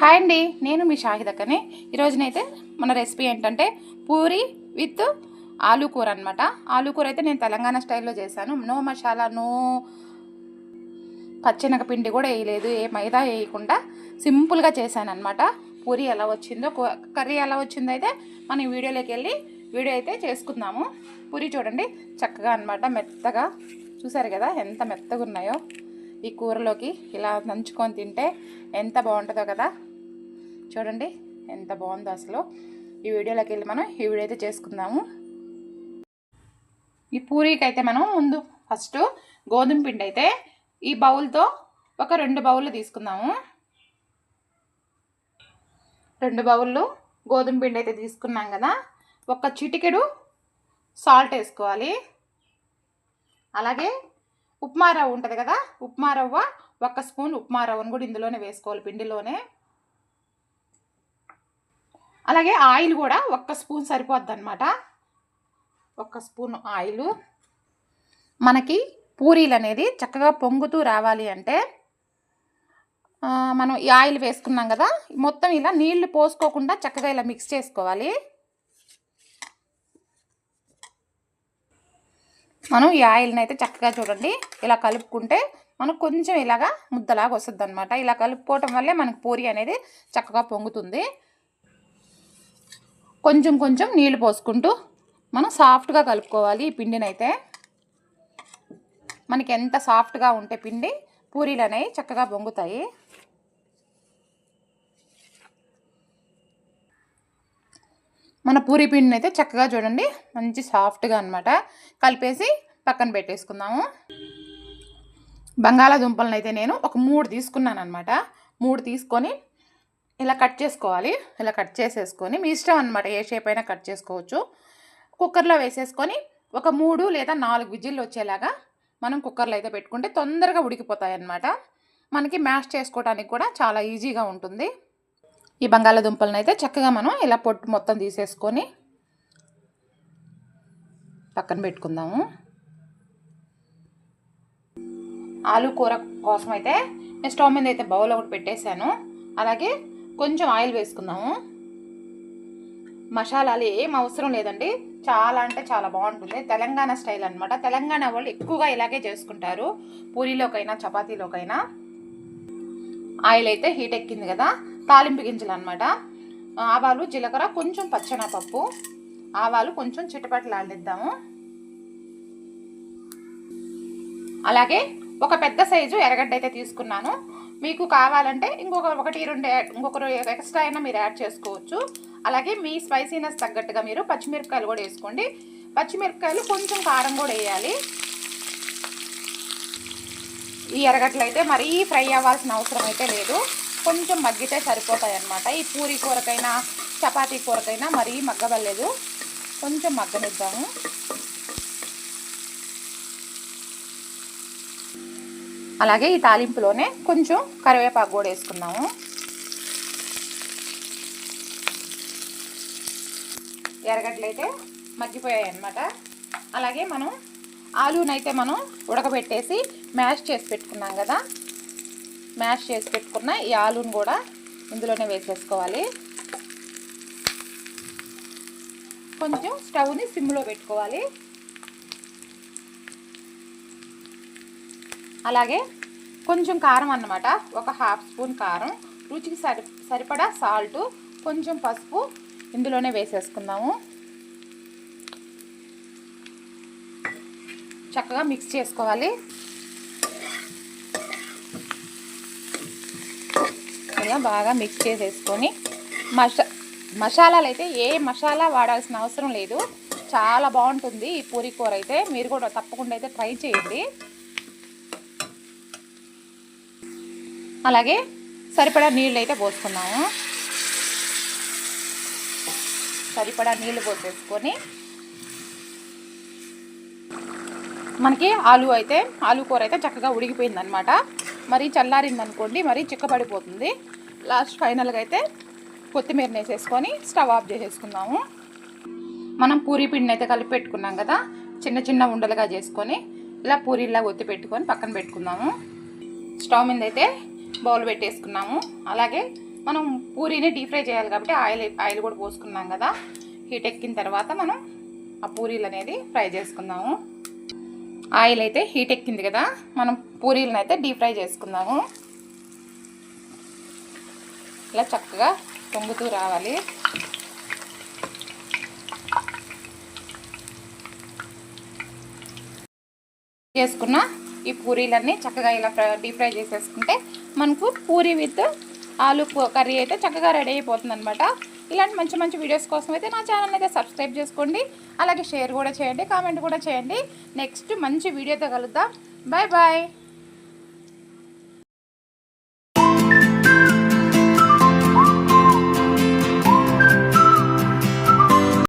Hi అండి నేను మీ షాహిదక్కని. ఈరోజునైతే మన రెసిపీ ఏంటంటే పూరి విత్ ఆలూ కూర అనమాట ఆలూ కూర అయితే నేను తెలంగాణ స్టైల్లో చేశాను. నో మసాలా నో పచ్చెనగపిండి కూడా వేయలేదు ఏ మైదా వేయకుండా సింపుల్గా చేశాను అనమాట పూరి ఎలా వచ్చిందో కర్రీ ఎలా వచ్చిందో అయితే మనం వీడియోలోకి వెళ్ళి వీడియో అయితే చేసుకుందాము. పూరి చూడండి చక్కగా అనమాట మెత్తగా. చూసారు కదా ఎంత మెత్తగా ఉన్నాయో. ఈ కూరలోకి ఇలా నంచుకొని తింటే ఎంత బాగుంటుందో కదా. చూడండి ఎంత బాగుందో అసలు. ఈ వీడియోలోకి వెళ్ళి మనం ఈ వీడియో అయితే చేసుకుందాము. ఈ పూరీకి అయితే మనం ముందు ఫస్ట్ గోధుమ పిండి అయితే ఈ బౌల్తో ఒక రెండు బౌళ్ళు తీసుకుందాము. రెండు బౌళ్ళు గోధుమ పిండి అయితే తీసుకున్నాం కదా. ఒక చిటికెడు సాల్ట్ వేసుకోవాలి. అలాగే ఉప్మా రవ్వ ఉంటుంది కదా? ఉప్మా రవ్వ ఒక స్పూన్ ఉప్మా రవ్వను కూడా ఇందులోనే వేసుకోవాలి పిండిలోనే. అలాగే ఆయిల్ కూడా ఒక్క స్పూన్ సరిపోద్ది అనమాట ఒక్క స్పూన్ ఆయిల్. మనకి పూరీలు అనేది చక్కగా పొంగుతూ రావాలి అంటే మనం ఈ ఆయిల్ వేసుకున్నాం కదా? మొత్తం ఇలా నీళ్ళు పోసుకోకుండా చక్కగా ఇలా మిక్స్ చేసుకోవాలి. మనం ఈ ఆయిల్ని అయితే చక్కగా చూడండి. ఇలా కలుపుకుంటే మనకు కొంచెం ఇలాగా ముద్దలాగా వస్తుంది అనమాట ఇలా కలుపుకోవటం వల్లే మనకు పూరి అనేది చక్కగా పొంగుతుంది. కొంచెం కొంచెం నీళ్ళు పోసుకుంటూ మనం సాఫ్ట్గా కలుపుకోవాలి ఈ పిండిని అయితే మనకి ఎంత సాఫ్ట్గా ఉంటే పిండి పూరీలు అనేవి చక్కగా పొంగుతాయి. మన పూరి పిండిని అయితే చక్కగా చూడండి. మంచి సాఫ్ట్గా అనమాట కలిపేసి పక్కన పెట్టేసుకుందాము. బంగాళాదుంపలను అయితే నేను ఒక మూడు తీసుకున్నాను అనమాట మూడు తీసుకొని ఇలా కట్ చేసుకోవాలి. ఇలా కట్ చేసేసుకొని మీ ఇష్టం అనమాట ఏ షేప్ అయినా కట్ చేసుకోవచ్చు. కుక్కర్లో వేసేసుకొని ఒక మూడు లేదా నాలుగు విజిల్లు వచ్చేలాగా మనం కుక్కర్లో అయితే పెట్టుకుంటే తొందరగా ఉడికిపోతాయి అన్నమాట మనకి మ్యాష్ చేసుకోవడానికి కూడా చాలా ఈజీగా ఉంటుంది. ఈ బంగాళాదుంపలను అయితే చక్కగా మనం ఇలా పొట్టు మొత్తం తీసేసుకొని పక్కన పెట్టుకుందాము. ఆలు కూర కోసం అయితే నేను స్టవ్ మీద అయితే బౌల్ ఒకటి పెట్టేశాను. అలాగే కొంచెం ఆయిల్ వేసుకుందాము. మసాలాలు ఏం అవసరం లేదండి. చాలా అంటే చాలా బాగుంటుంది. తెలంగాణ స్టైల్ అనమాట తెలంగాణ వాళ్ళు ఎక్కువగా ఇలాగే చేసుకుంటారు. పూరీలోకైనా చపాతీలోకైనా. ఆయిల్ అయితే హీట్ ఎక్కింది కదా. తాలింపు గింజలు అనమాట ఆవాలు జీలకర్ర కొంచెం పచ్చనపప్పు. ఆవాలు కొంచెం చిటపట్లాడిద్దాము అలాగే ఒక పెద్ద సైజు ఎర్రగడ్డ అయితే తీసుకున్నాను. మీకు కావాలంటే ఇంకొక ఒకటి రెండు ఇంకొకరు ఎక్స్ట్రా అయినా మీరు యాడ్ చేసుకోవచ్చు. అలాగే మీ స్పైసీనెస్ తగ్గట్టుగా మీరు పచ్చిమిరపకాయలు కూడా వేసుకోండి. పచ్చిమిరపకాయలు కొంచెం కారం కూడా వేయాలి. ఈ ఎర్రగడ్డలు అయితే మరీ ఫ్రై అవ్వాల్సిన అవసరం అయితే లేదు. కొంచెం మగ్గితే సరిపోతాయి అన్నమాట ఈ పూరి కూరకైనా చపాతీ కూరకైనా మరీ మగ్గవలేదు. కొంచెం మగ్గనిద్దాము. అలాగే ఈ తాలింపులోనే కొంచెం కరివేపాకు కూడా వేసుకున్నాము ఎరగట్లయితే మగ్గిపోయాయి అన్నమాట అలాగే మనం ఆలూనైతే మనం ఉడకబెట్టేసి మ్యాష్ చేసి పెట్టుకున్నాం కదా. మ్యాష్ చేసి పెట్టుకున్న ఈ ఆలును కూడా ఇందులోనే వేసేసుకోవాలి. కొంచెం స్టవ్ని సిమ్లో పెట్టుకోవాలి. అలాగే కొంచెం కారం అన్నమాట ఒక హాఫ్ స్పూన్ కారం రుచికి సరి సరిపడా సాల్ట్ కొంచెం పసుపు ఇందులోనే వేసేసుకుందాము. చక్కగా మిక్స్ చేసుకోవాలి. ఇలా బాగా మిక్స్ చేసేసుకొని మసా మసాలాలు అయితే ఏ మసాలా వాడాల్సిన అవసరం లేదు. చాలా బాగుంటుంది ఈ పూరి కూర అయితే. మీరు కూడా తప్పకుండా అయితే ట్రై చేయండి. అలాగే సరిపడా నీళ్ళు అయితే పోసుకున్నాము. సరిపడా నీళ్ళు పోసేసుకొని మనకి ఆలు అయితే ఆలు కూర అయితే చక్కగా ఉడికిపోయింది అనమాట మరి చల్లారింది అనుకోండి మరీ చిక్కబడిపోతుంది. లాస్ట్ ఫైనల్గా అయితే కొత్తిమీరని వేసేసుకొని స్టవ్ ఆఫ్ చేసేసుకుందాము. మనం పూరి పిండిని అయితే కలిపి పెట్టుకున్నాం కదా చిన్న చిన్న ఉండలుగా చేసుకొని ఇలా పూరీలా ఒత్తి పెట్టుకొని పక్కన పెట్టుకుందాము. స్టవ్ మీద అయితే బౌల్ పెట్టేసుకున్నాము. అలాగే మనం పూరీని డీప్ ఫ్రై చేయాలి కాబట్టి ఆయిల్ ఆయిల్ కూడా పోసుకున్నాం కదా. హీట్ ఎక్కిన తర్వాత మనం ఆ పూరీలు అనేది ఫ్రై చేసుకుందాము. ఆయిల్ అయితే హీట్ ఎక్కింది కదా మనం పూరీలను అయితే డీప్ ఫ్రై చేసుకుందాము. ఇలా చక్కగా పొంగుతూ రావాలి. చేసుకున్న ఈ పూరీలన్నీ చక్కగా ఇలా డీప్ ఫ్రై చేసేసుకుంటే మనకు పూరీ విత్ ఆలు కర్రీ అయితే చక్కగా రెడీ అయిపోతుంది అనమాట ఇలాంటి మంచి మంచి వీడియోస్ కోసం అయితే నా ఛానల్ అయితే సబ్స్క్రైబ్ చేసుకోండి. అలాగే షేర్ కూడా చేయండి కామెంట్ కూడా చేయండి. నెక్స్ట్ మంచి వీడియోతో కలుద్దాం. Bye bye.